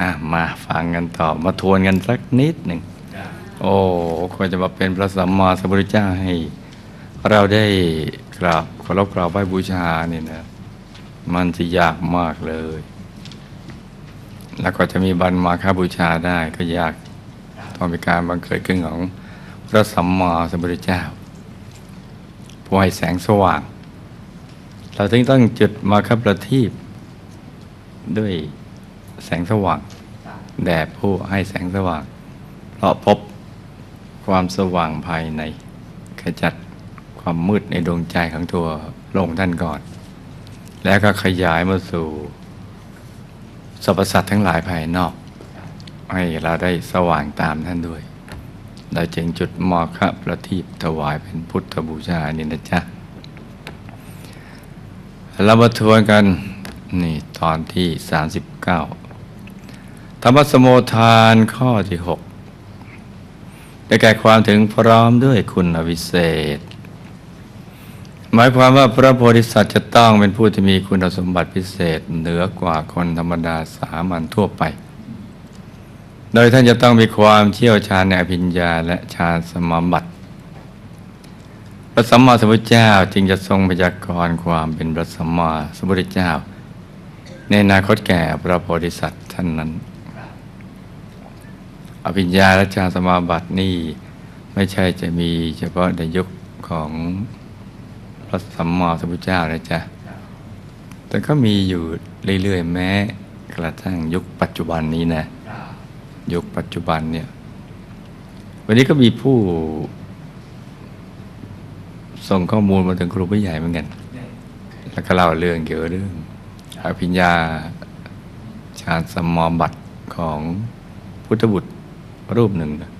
อะมาฟังกันต่อมาทวนกันสักนิดหนึ่ง โอ้ควรจะมาเป็นพระสัมมาสัมพุทธเจ้าให้ เราได้กราบเคารพกราบไหว้บูชานี่นะ มันจะยากมากเลย แล้วก็จะมีบันมาค่าบูชาได้ก็ยากต้องมีการบังเกิดขึ้นของพระสัมมาสัมพุทธเจ้าผู้ให้แสงสว่าง เราถึงต้องจุดมาคับประทีปด้วย แสงสว่าง แด่ผู้ให้แสงสว่าง เพราะพบความสว่างภายใน ขจัดความมืดในดวงใจของตัวพระองค์ท่านก่อน แล้วก็ขยายมาสู่สรรพสัตว์ทั้งหลายภายนอก ให้เราได้สว่างตามท่านด้วย เราจึงจุดมอคะประทีปถวายเป็นพุทธบูชานี่นะจ๊ะเรามาทวนกันนี่ตอนที่ 39 ธรรมสโมทานข้อที่6ได้แก่ความถึงพร้อมด้วยคุณอวิเศษ หมายความว่าพระโพธิสัตว์จะต้องเป็นผู้ที่มีคุณสมบัติพิเศษ เหนือกว่าคนธรรมดาสามัญทั่วไป โดยท่านจะต้องมีความเชี่ยวชาญในอภิญญาและฌานสมบัติพระสัมมาสัมพุทธเจ้าจึงจะทรงพยากรณ์ความเป็นพระสัมมาสัมพุทธเจ้า ในอนาคตแก่พระโพธิสัตว์ท่านนั้น ภิญญาและฌานสมาบัตินี่ไม่ใช่จะมีเฉพาะในยุคของพระสัมมาสัมพุทธเจ้านะจ๊ะ แต่ก็มีอยู่เรื่อยๆแม้กระทั่งยุคปัจจุบันนี้นะ ยุคปัจจุบันเนี่ย วันนี้ก็มีผู้ ส่งข้อมูลมาถึงครูผู้ใหญ่เหมือนกัน แล้วก็เล่าเรื่องเกี่ยวกับเรื่องอภิญญาฌานสมอบัติของพุทธบุตร รูปหนึ่งนะ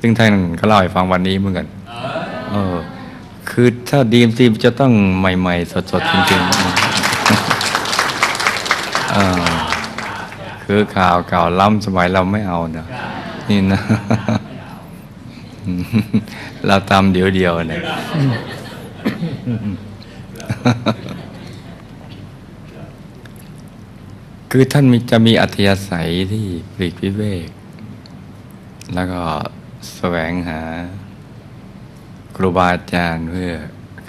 ซึ่งท่านก็เล่าให้ฟังวันนี้เหมือนกันเออคือถ้าดีมซีจะต้องใหม่ ๆ สดๆจริงๆเออคือข่าวเก่าล้ำสมัยเราไม่เอานะนี่นะ เราทำเดี๋ยวเดียวๆเนี่ยคือท่านมีจะมีอัธยาศัยที่ปลีกวิเวก แล้วก็แสวงหาครูบาอาจารย์เพื่อ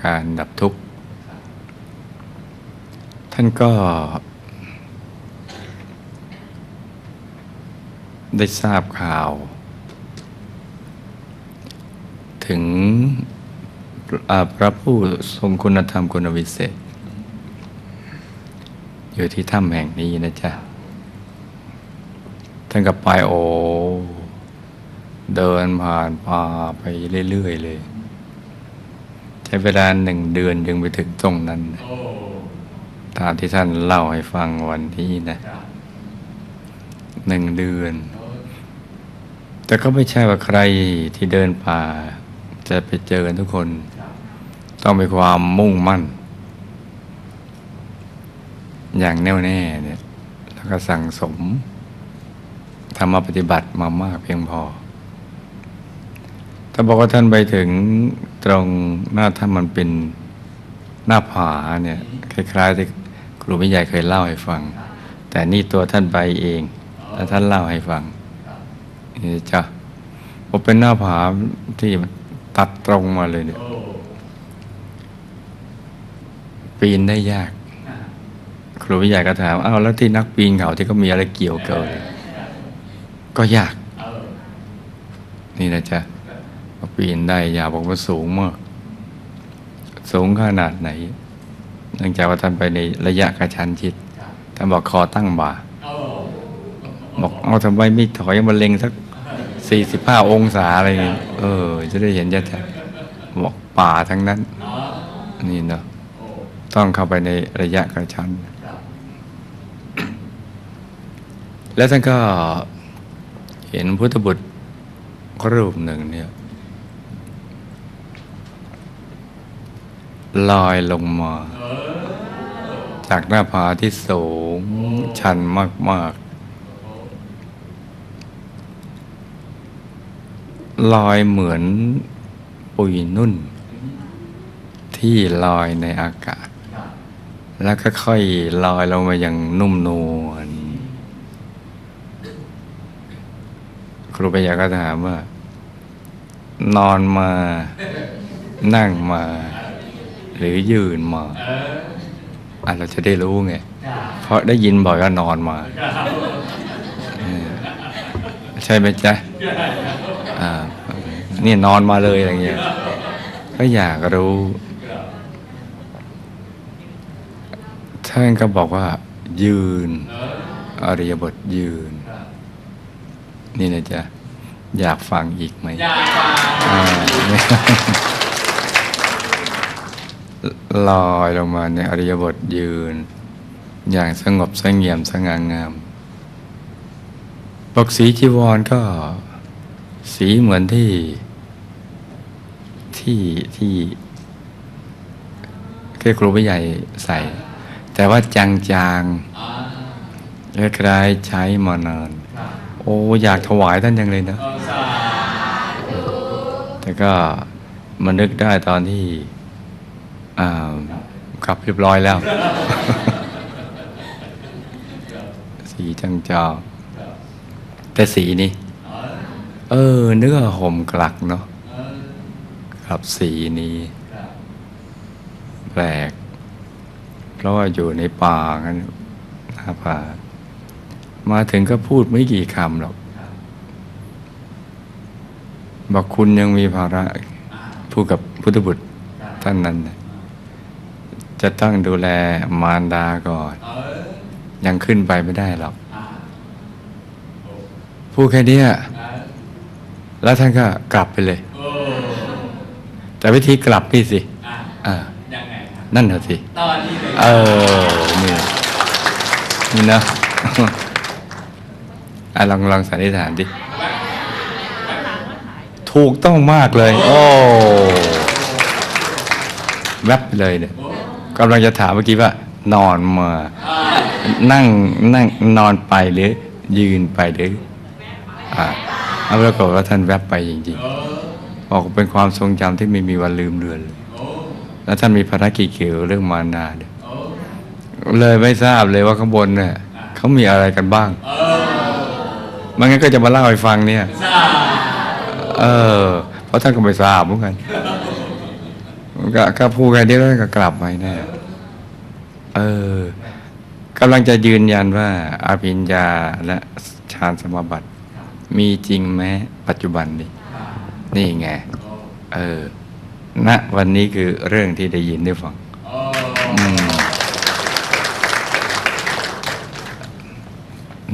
การดับทุกข์ ท่านก็ได้ทราบข่าว ถึงพระผู้ทรงคุณธรรมคุณวิเศษ อยู่ที่ถ้ำแห่งนี้นะจ๊ะ ท่านก็ไปโอ เดินผ่านป่าไปเรื่อยๆเลย ใช้เวลาหนึ่งเดือนจึงไปถึงตรงนั้น ตามที่ท่านเล่าให้ฟังวันนี้นะหนึ่งเดือน แต่ก็ไม่ใช่ว่าใครที่เดินป่า จะไปเจอกันทุกคน ต้องมีความมุ่งมั่น อย่างแน่วแน่เนี่ย แล้วก็สั่งสมธรรมปฏิบัติมามากเพียงพอ ถ้าบอกว่าท่านไปถึงตรงหน้าถ้ำมันเป็นหน้าผาเนี่ยคล้ายๆที่ครูไม่ใหญ่เคยเล่าให้ฟัง แต่นี่ตัวท่านไปเองแล้วท่านเล่าให้ฟังนี่จ้ะผมเป็นหน้าผาที่ตัดตรงมาเลยเนี่ยปีนได้ยาก ครูวิทยาก็ถามอ้าวแล้วที่นักปีนเขาที่เขามีอะไรเกี่ยวเกันก็ยาก นี่นะจ๊ะ ปีนได้ยาบอกว่าสูงมาก สูงขนาดไหน เนื่องจากว่าท่านไปในระยะกระชันชิดท่านบอกคอตั้งบ่าบอกเอาทำไมไม่ถอยมาเล็งสักสี่สิบห้าองศาอะไรอย่างงี้เออ จะได้เห็นชัดๆบอกป่าทั้งนั้น นี่เนาะต้องเข้าไปในระยะกระชัน แล้วท่านก็เห็นพุทธบุตรรูปหนึ่งเนี่ย ลอยลงมา จากหน้าผาที่สูงชันมาก ๆ ลอยเหมือนปุยนุ่น ที่ลอยในอากาศ แล้วก็ค่อยลอยลงมาอย่างนุ่มนวลครูปัญญาก็ถามว่า นอนมานั่งมา หรือยืนมาอะเราจะได้รู้ไง เพราะได้ยินบ่อยว่านอนมาเออใช่ไหมจ๊ะอ่านี่นอนมาเลยอะไรเงี้ย ก็อยากรู้ ท่านก็บอกว่า ยืน อริยบทยืน นี่นะจ๊ะ อยากฟังอีกไหมอยากฟังอ่าเนี่ย ลอยลงมาในอริยบทยืน อย่างสงบสงเงียมสง่างาม ปกสีจีวรก็สีเหมือนที่ที่ที่แค่ครูผู้ใหญ่ใส่ แต่ว่าจางๆคล้ายๆใช้มานาน โอ้อยากถวายท่านยังเลยนะ แต่ก็มานึกได้ตอนที่ อ่ากลับเรียบร้อยแล้ว สีจังจอแต่สีนี้เออเนื้อห่มกลักเนาะครับสีนี้ แปลก เพราะว่าอยู่ในป่ากันหน้าป่ามาถึงก็พูดไม่กี่คำหรอกบอกคุณยังมีภาระพูดกับพุทธบุตรท่านนั้นน่ะ จะต้องดูแลมารดาก่อน ยังขึ้นไปไม่ได้หรอกพูดแค่เนี้ยแล้วท่านก็กลับไปเลย แต่วิธีกลับนี่สิอ่ายังไงครับนั่นเหรอสิตอนนี้เลยเออนี่นี่นะอะลองลองสันนิษฐานดิ ถูกต้องมากเลย โอ้แวบไปเลยเนี่ย กำลังจะถามเมื่อกี้ว่า นอนมา นั่งนั่งนอนไปหรือ ยืนไปหรืออ่าเอาปรากฏว่าท่านแวบไปจริงๆบอกเป็นความทรงจำที่ไม่มีวันลืมเลือนเลยแล้วท่านมีภารกิจเกี่ยวเรื่องมานาด้วยเลยไม่ทราบเลยว่าข้างบนเนี่ยเขามีอะไรกันบ้างมันงั้นก็จะมาเล่าให้ฟังเนี่ย เออ เพราะท่านก็ไม่ทราบเหมือนกัน ก็ก็พูดกันเดียวแล้วก็กลับไปแน่เออกำลังจะยืนยันว่าอาภิญญาและฌานสมาบัติ มีจริงแม้ปัจจุบันนี้ นี่ไง เออณวันนี้คือเรื่องที่ได้ยินได้ฟัง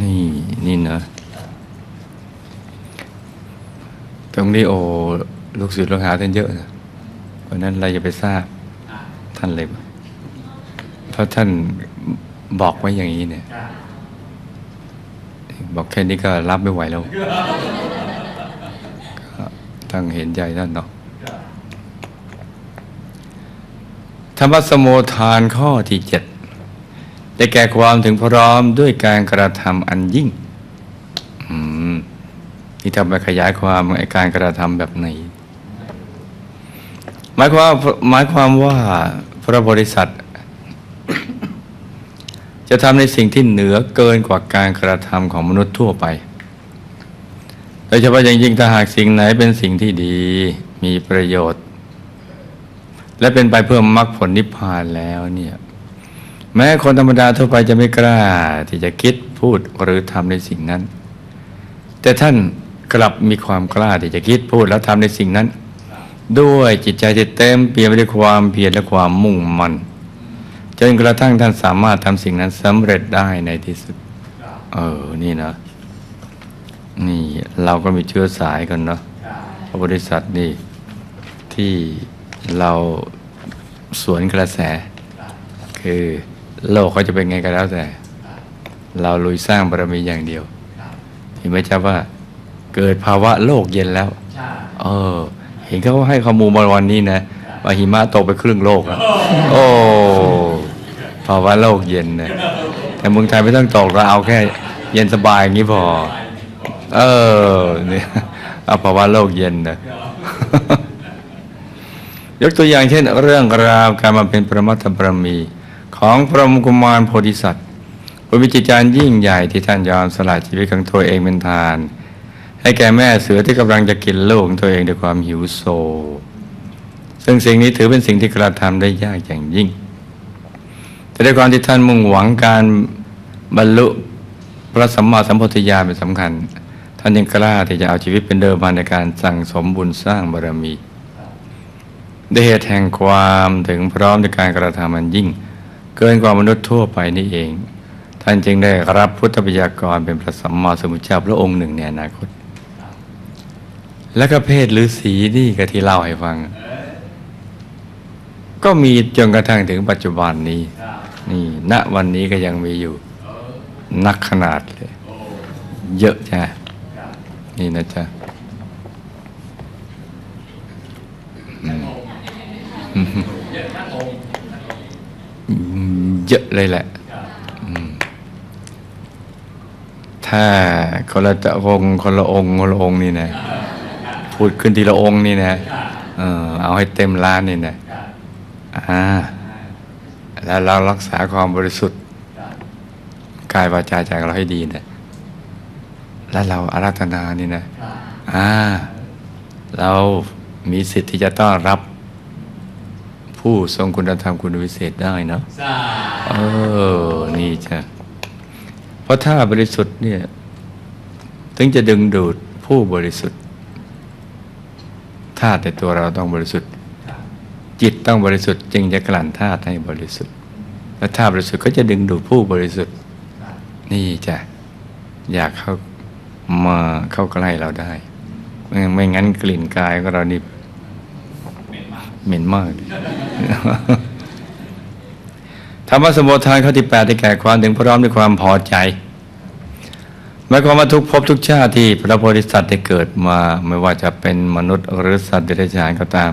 นี่นี่เนอะตรงนี้โอ้ลูกศิษย์ลูกหาท่านเยอะนะ ราะนั้นเราอย่าไปทราบท่านเลย เพราะท่านบอกไว้อย่างนี้เนี่ย บอกแค่นี้ก็รับไม่ไหวแล้วก็ต้องเห็นใจท่านเนาะธรรมสมุทานข้อที่เจ็ดได้แก่ความถึงพร้อมด้วยการกระทำอันยิ่ง อืม ที่ทำไปขยายความไอการกระทำแบบไหน หมายความหมายความว่าพระบริษัท จะทำในสิ่งที่เหนือเกินกว่าการกระทำของมนุษย์ทั่วไป โดยเฉพาะอย่างยิ่งถ้าหากสิ่งไหนเป็นสิ่งที่ดีมีประโยชน์ และเป็นไปเพื่อมรรคผลนิพพานแล้วเนี่ยแม้คนธรรมดาทั่วไปจะไม่กล้าที่จะคิดพูดหรือทำในสิ่งนั้น แต่ท่านกลับมีความกล้าที่จะคิดพูดแล้วทำในสิ่งนั้น ด้วยจิตใจที่เต็มเปี่ยมไปด้วยความเพียรและความมุ่งมั่นจนกระทั่งท่านสามารถทำสิ่งนั้นสำเร็จได้ในที่สุด เออ นี่นะ นี่เราก็มีเชื้อสายกันเนาะพระบริษัทนี่ ที่เราสวนกระแส คือโลกเขาจะเป็นไงก็แล้วแต่ เราลุยสร้างบารมีอย่างเดียวเห็นไหมจ๊ะว่า เกิดภาวะโลกเย็นแล้ว เออ เห็นเขาให้ข้อมูลมาวันนี้นะว่าหิมะตกไปครึ่งโลกอะโอ้ภาวะโลกเย็นนะแต่เมืองไทยไม่ต้องตกเราเอาแค่ เย็นสบายอย่างนี้พอ เออเนี่ยเอาภาวะโลกเย็นนะยกตัวอย่างเช่น เรื่องราวการมาเป็นประมัตถบรมีของพระมกุมารโพธิสัตว์ผู้มีจิตใจยิ่งใหญ่ที่ท่านยอมสละชีวิตของตัวเองเป็นทาน ให้แก่แม่เสือที่กำลังจะกินลูกของตัวเองด้วยความหิวโซ ซึ่งสิ่งนี้ถือเป็นสิ่งที่กระทำได้ยากอย่างยิ่ง แต่ด้วยความที่ท่านมุ่งหวังการบรรลุพระสัมมาสัมพุทธญาณเป็นสำคัญ ท่านยังกล้าที่จะเอาชีวิตเป็นเดิมพันในการสั่งสมบุญสร้างบารมีด้วยเหตุแห่งความถึงพร้อมในการกระทำมันยิ่ง เกินกว่ามนุษย์ทั่วไปนี่เอง ท่านจึงได้รับพุทธบัญญักรเป็นพระสัมมาสัมพุทธเจ้าพระองค์หนึ่งในอนาคต และก็เพศฤาษีนี่ก็ที่เล่าให้ฟัง ก็มีจนกระทั่งถึงปัจจุบันนี้ นี่ ณวันนี้ก็ยังมีอยู่ นักขนาดเลย เยอะจ้ะนี่นะจ๊ะเยอะเลยแหละ ถ้าคนละจะองค์คนละองค์คนละองค์นี่นะ พูดขึ้นทีละองค์นี่นะเออเอาให้เต็มล้านนี่นะอ่าแล้วเรารักษาความบริสุทธิ์กายวาจาใจเราให้ดีนะแล้วเราอาราธนานี่นะอ่าเรามีสิทธิ์ที่จะต้อนรับ ผู้ทรงคุณธรรมคุณวิเศษได้เนาะเออ นี่จ้ะเพราะถ้าบริสุทธิ์เนี่ย ถึงจะดึงดูดผู้บริสุทธิ์าตุในตัวเราต้องบริสุทธิ์ จิตต้องบริสุทธิ์จึงจะกลั่นธาตุให้บริสุทธิ์ และธาตุบริสุทธิ์ก็จะดึงดูดผู้บริสุทธิ์ นี่จ้ะอยากเข้ามาเข้าใกล้เราได้ ไม่ไม่งั้นกลิ่นกายของเรานี่เหม็นมากธรรมสมุทานข้อที่แปดได้แก่ความถึงพร้อมด้วยความพอใจ หมายความว่าทุกภพทุกชาติที่พระโพธิสัตว์ได้เกิดมาไม่ว่าจะเป็นมนุษย์หรือสัตว์เดรัจฉานก็ตาม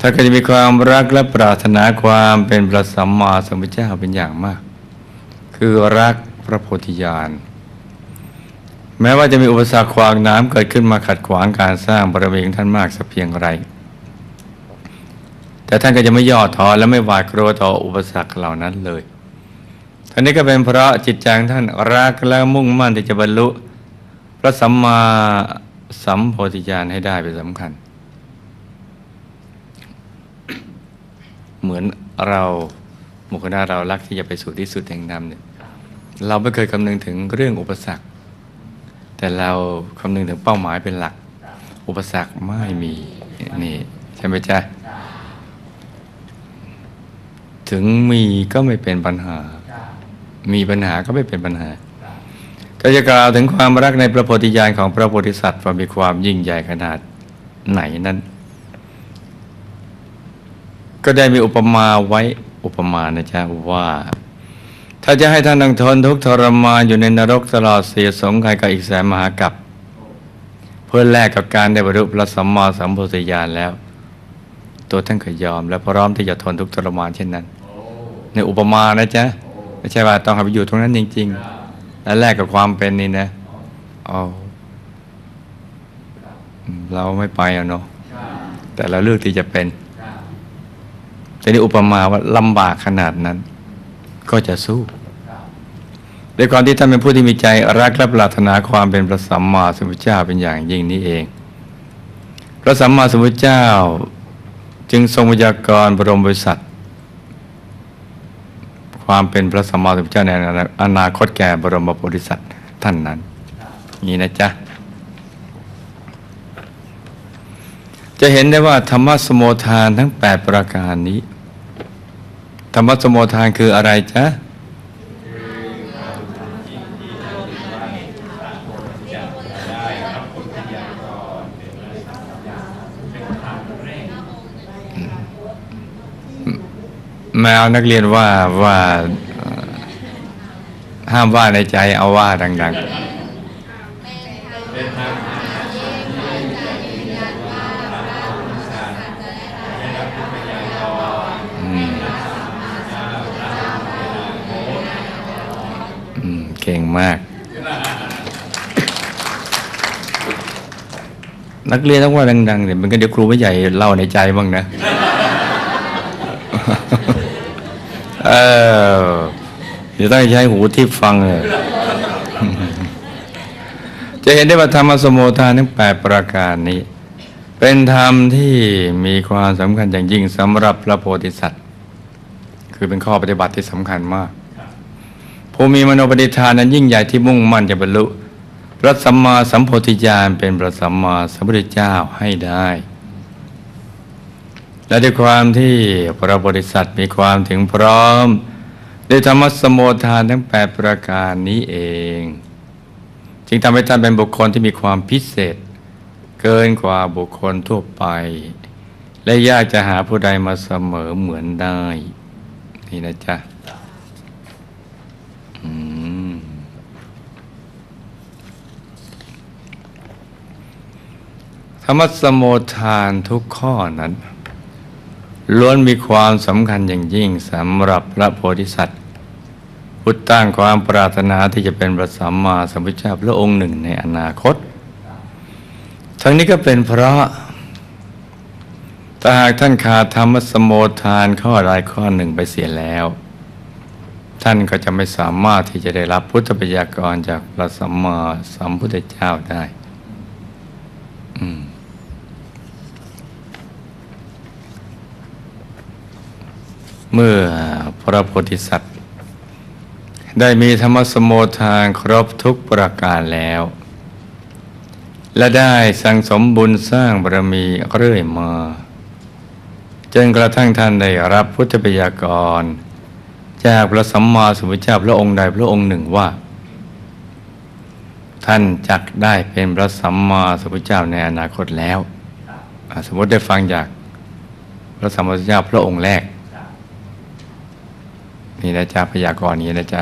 ถ้านก็จะมีความรักและปรารถนาความเป็นพระสัมมาสัมพุทธเจ้าเป็นอย่างมาก คือรักพระโพธิญาณแม้ว่าจะมีอุปสรรคขวางน้ำเกิดขึ้นมาขัดขวางการสร้างบารมีของท่านมากสักเพียงไร แต่ท่านก็จะไม่ย่อท้อและไม่หวาดกลัวต่ออุปสรรคเหล่านั้นเลย ท่านนี้ก็เป็นเพราะจิตใจของท่านรักและมุ่งมั่นที่จะบรรลุพระสัมมาสัมโพธิญาณให้ได้เป็นสำคัญ เหมือนเราหมู่คณะเรารักที่จะไปสู่ที่สุดแห่งธรรมเนี่ยเราไม่เคยคำนึงถึงเรื่องอุปสรรค แต่เราคำนึงถึงเป้าหมายเป็นหลัก อุปสรรคไม่มีนี่ใช่ไหมจ๊ะถึงมีก็ไม่เป็นปัญหา มีปัญหาก็ไม่เป็นปัญหา ก็จะกล่าวถึงความรักในพระโพธิญาณของพระโพธิสัตว์ว่ามีความยิ่งใหญ่ขนาดไหนนั้น ก็ได้มีอุปมาไว้อุปมานะจ๊ะว่า ถ้าจะให้ท่านต้องทนทุกข์ทรมานอยู่ในนรกตลอดเสียสงใครกับอีกแสนมหากับเพื่อแลกกับการได้บรรลุพระสัมมาสัมพุทธญาณแล้ว ตัวท่านก็ยอม และพร้อมที่จะทนทุกข์ทรมานเช่นนั้น ในอุปมานะจ๊ะ ไม่ใช่ว่าต้องไปอยู่ตรงนั้นจริงๆ และแลกกับความเป็นนี่นะเอาเราไม่ไปอะเนาะแต่เราเลือกที่จะเป็นแต่นี่อุปมาว่าลำบากขนาดนั้น ก็จะสู้ด้วยความที่ท่านเป็นผู้ที่มีใจรักและปรารถนาความเป็นพระสัมมาสัมพุทธเจ้าเป็นอย่างยิ่งนี้เอง พระสัมมาสัมพุทธเจ้าจึงทรงพยากรณ์บรมบริษัท ความเป็นพระสัมมาสัมพุทธเจ้าในอนาคตแก่บรมโพธิสัตว์ท่านนั้น นี่นะจ๊ะ จะเห็นได้ว่าธรรมสมโมทานทั้ง 8 ประการนี้ ธรรมสมโมทานคืออะไรจ๊ะ แมวนักเรียนว่าว่าห้ามว่าในใจเอาว่าดังๆเก่งมาก นักเรียนต้องว่าดังๆเดี๋ยวมันก็เดี๋ยวครูไม่ใหญ่เล่าในใจบ้างนะ เออเดี๋ยวต้องใช้หูทิพฟังเลยจะเห็นได้ว่าธรรมสมโมทานทั้งแปดประการนี้ เป็นธรรมที่มีความสำคัญอย่างยิ่งสำหรับพระโพธิสัตว์ คือเป็นข้อปฏิบัติที่สำคัญมากผู้มีมโนปณิธานนั้นยิ่งใหญ่ที่มุ่งมั่นจะบรรลุพระสัมมาสัมโพธิญาณเป็นพระสัมมาสัมพุทธเจ้าให้ได้ และด้วยความที่พระบริษัทมีความถึงพร้อมด้วยธรรมสมโมทานทั้งแปดประการนี้เอง จึงทำให้ท่านเป็นบุคคลที่มีความพิเศษ เกินกว่าบุคคลทั่วไป และยากจะหาผู้ใดมาเสมอเหมือนได้ นี่นะจ๊ะธรรมสมโมทานทุกข้อนั้น ล้วนมีความสำคัญอย่างยิ่งสำหรับพระโพธิสัตว์พุทธตั้งความปรารถนาที่จะเป็นพระสัมมาสัมพุทธเจ้าพระองค์หนึ่งในอนาคต ทั้งนี้ก็เป็นเพราะถ้าหากท่านขาดธรรมสมโมทานข้อใดข้อหนึ่งไปเสียแล้ว ท่านก็จะไม่สามารถที่จะได้รับพุทธปัญญากรจากพระสัมมาสัมพุทธเจ้าได้ อืม เมื่อพระโพธิสัตว์ ได้มีธรรมสมโมทานครบทุกประการแล้ว และได้สั่งสมบุญสร้างบารมีเรื่อยมาจนกระทั่งท่านได้รับพุทธปัญญากร จากพระสัมมาสัมพุทธเจ้าพระองค์ใดพระองค์หนึ่งว่า ท่านจักได้เป็นพระสัมมาสัมพุทธเจ้าในอนาคตแล้ว สมมติได้ฟังจากพระสัมมาสัมพุทธเจ้าพระองค์แรก นี่นะจ๊ะพยากรณ์นี้นะจ๊ะ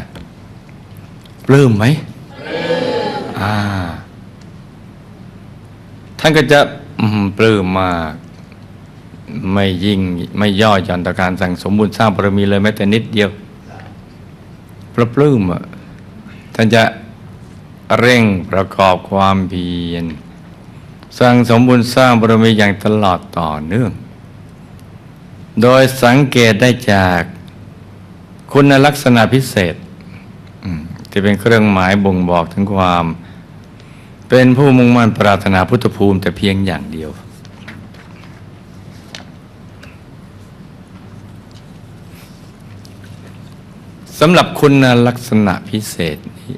ปลื้มไหมอ่า ท่านก็จะปลื้มมาก ไม่ยิ่งไม่ย่อหย่อนต่อการสั่งสมบุญสร้างบารมีเลยแม้แต่นิดเดียวพระปลื้มอะท่านจะเร่งประกอบความเพียรสร้างสมบุญสร้างบารมีอย่างตลอดต่อเนื่อง โดยสังเกตได้จาก คุณลักษณะพิเศษที่เป็นเครื่องหมายบ่งบอกถึงความ เป็นผู้มุ่งมั่นปรารถนาพุทธภูมิแต่เพียงอย่างเดียว สำหรับคุณลักษณะพิเศษนี้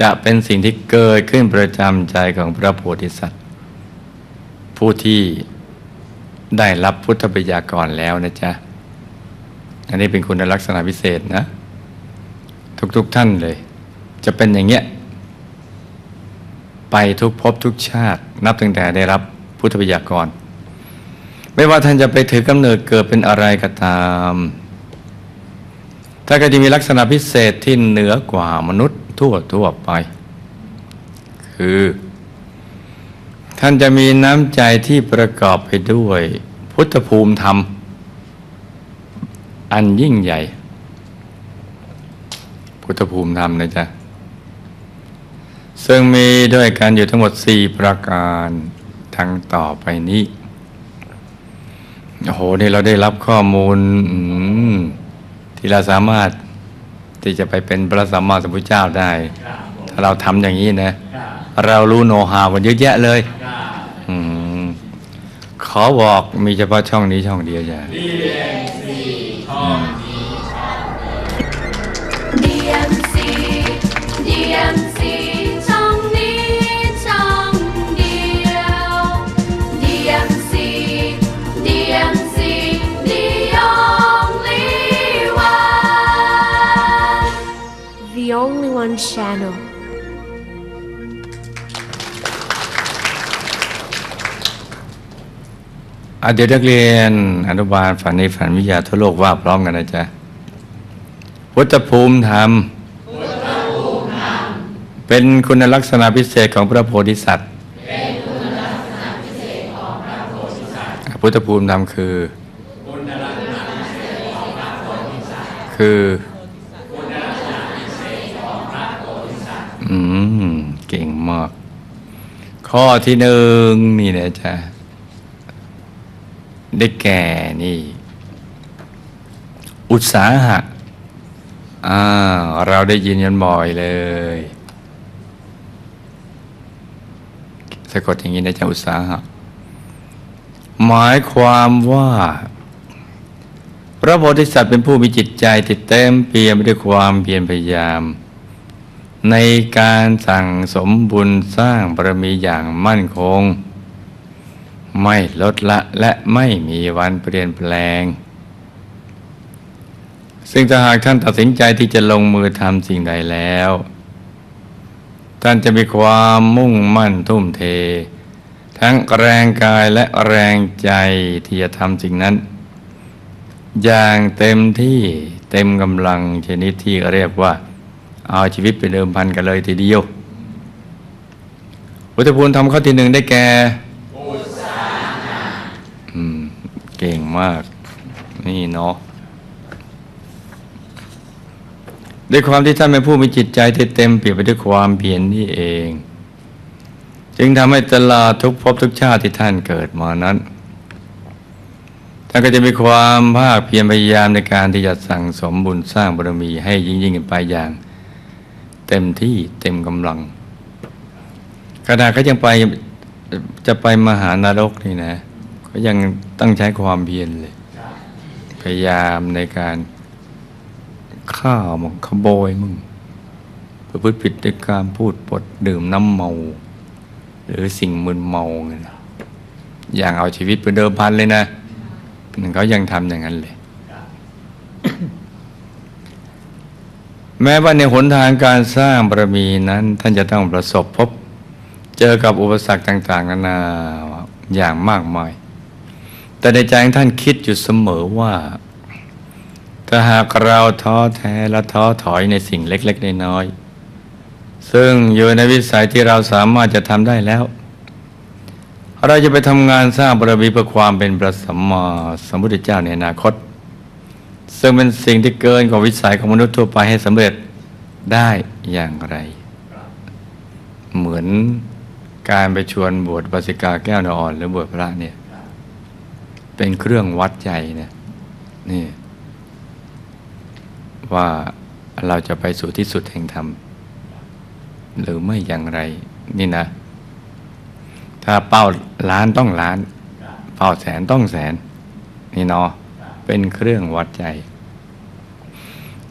จะเป็นสิ่งที่เกิดขึ้นประจำใจของพระโพธิสัตว์ ผู้ที่ได้รับพุทธปัญญากรแล้วนะจ๊ะ อันนี้เป็นคุณลักษณะพิเศษนะ ทุกๆทท่านเลย จะเป็นอย่างเงี้ย ไปทุกภพทุกชาติ นับตั้งแต่ได้รับพุทธปัญญากรไม่ว่าท่านจะไปถือกำเนิดเกิดเป็นอะไรก็ตามท่านก็จะมีลักษณะพิเศษที่เหนือกว่ามนุษย์ทั่วทั่วไป คือ ท่านจะมีน้ำใจที่ประกอบไปด้วย พุทธภูมิธรรม อันยิ่งใหญ่ พุทธภูมิธรรมนะจ๊ะ ซึ่งมีด้วยกันอยู่ทั้งหมดสี่ประการทั้งต่อไปนี้ โอ้โห นี่เราได้รับข้อมูลที่เราสามารถที่จะไปเป็นพระสัมมาสัมพุทธเจ้าได้ ถ้าเราทำอย่างนี้นะ เรารู้โนฮาวกันเยอะแยะเลยขอบอกมีเฉพาะช่องนี้ช่องเดียวจ้ะ Amen. Um, เดี๋ยวนักเรียนอนุบาลฝันในฝันวิทยาทั่วโลกว่าพร้อมกันนะจ๊ะพุทธภูมิธรรม เป็นคุณลักษณะพิเศษของพระโพธิสัตว์พุทธภูมิธรรมคือ คืออืม เก่งมาก ข้อที่หนึ่งนี่นะจ๊ะ ได้แก่นี่ อุตสาหะอ่าเราได้ยินกันบ่อยเลยสะกดอย่างนี้นะจ๊ะอุตสาหะ หมายความว่า พระโพธิสัตว์เป็นผู้มีจิตใจติดเต็มเปี่ยมไปด้วยความเพียรพยายาม ในการสั่งสมบุญสร้างบารมีอย่างมั่นคง ไม่ลดละและไม่มีวันเปลี่ยนแปลง ซึ่งถ้าหากท่านตัดสินใจที่จะลงมือทำสิ่งใดแล้ว ท่านจะมีความมุ่งมั่นทุ่มเท ทั้งแรงกายและแรงใจที่จะทำสิ่งนั้น อย่างเต็มที่เต็มกำลังชนิดที่เรียกว่า เอาชีวิตไปเดิมพันกันเลยทีเดียวพุทธภูมิทำข้อที่หนึ่งได้แก่อืม เก่ง มาก นี่เนาะด้วยความที่ท่านเป็นผู้มีจิตใจที่เต็มเปี่ยมไปด้วยความเพียรนี่เอง จึงทำให้ตลอดทุกภพทุกชาติที่ท่านเกิดมานั้นท่านก็จะมีความภาคเพียรพยายามในการที่จะสั่งสมบุญสร้างบารมีให้ยิ่งยิ่งขึ้นไปอย่างเต็มที่เต็มกำลังขณะเขายังไปจะไปมหานรกนี่นะ ก็ยังต้องใช้ความเพียรเลย พยายามในการฆ่ามึงขโมยมึงประพฤติผิดในการพูดปดดื่มน้ำเมา หรือสิ่งมึนเมาไงนะอย่างเอาชีวิตไปเดิมพันเลยนะเขายังทำอย่างนั้นเลย แม้ว่าในหนทางการสร้างบารมีนั้น ท่านจะต้องประสบพบ เจอกับอุปสรรคต่าง ๆ นานาอย่างมากมาย แต่ในใจของท่านคิดอยู่เสมอว่า ถ้าหากเราท้อแท้และท้อถอยในสิ่งเล็กๆน้อยๆซึ่งอยู่ในวิสัยที่เราสามารถจะทำได้แล้ว เราจะไปทำงานสร้างบารมีเพื่อความเป็นพระสัมมาสัมพุทธเจ้าในอนาคต ซึ่งเป็นสิ่งที่เกินกว่าวิสัยของมนุษย์ทั่วไปให้สำเร็จได้อย่างไร เหมือนการไปชวนบวชบาสิกาแก้วนอ่อนหรือบวชพระเนี่ย เป็นเครื่องวัดใจเนี่ยนี่ ว่าเราจะไปสู่ที่สุดแห่งธรรม หรือไม่อย่างไร นี่นะ ถ้าเป้าล้านต้องล้าน เป้าแสนต้องแสน นี่เนาะเป็นเครื่องวัดใจ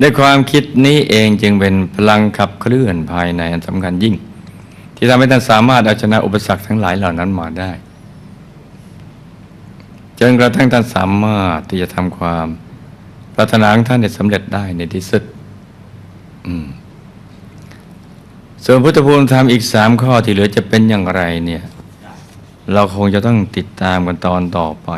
ด้วยความคิดนี้เองจึงเป็นพลังขับเคลื่อนภายในอันสำคัญยิ่ง ที่ทำให้ท่านสามารถเอาชนะอุปสรรคทั้งหลายเหล่านั้นมาได้ จนกระทั่งท่านสามารถที่จะทำความปรารถนาของท่านได้สำเร็จได้ในที่สุดส่วนพุทธภูมิธรรมอีกสามข้อที่เหลือจะเป็นอย่างไรเนี่ย เราคงจะต้องติดตามกันตอนต่อไป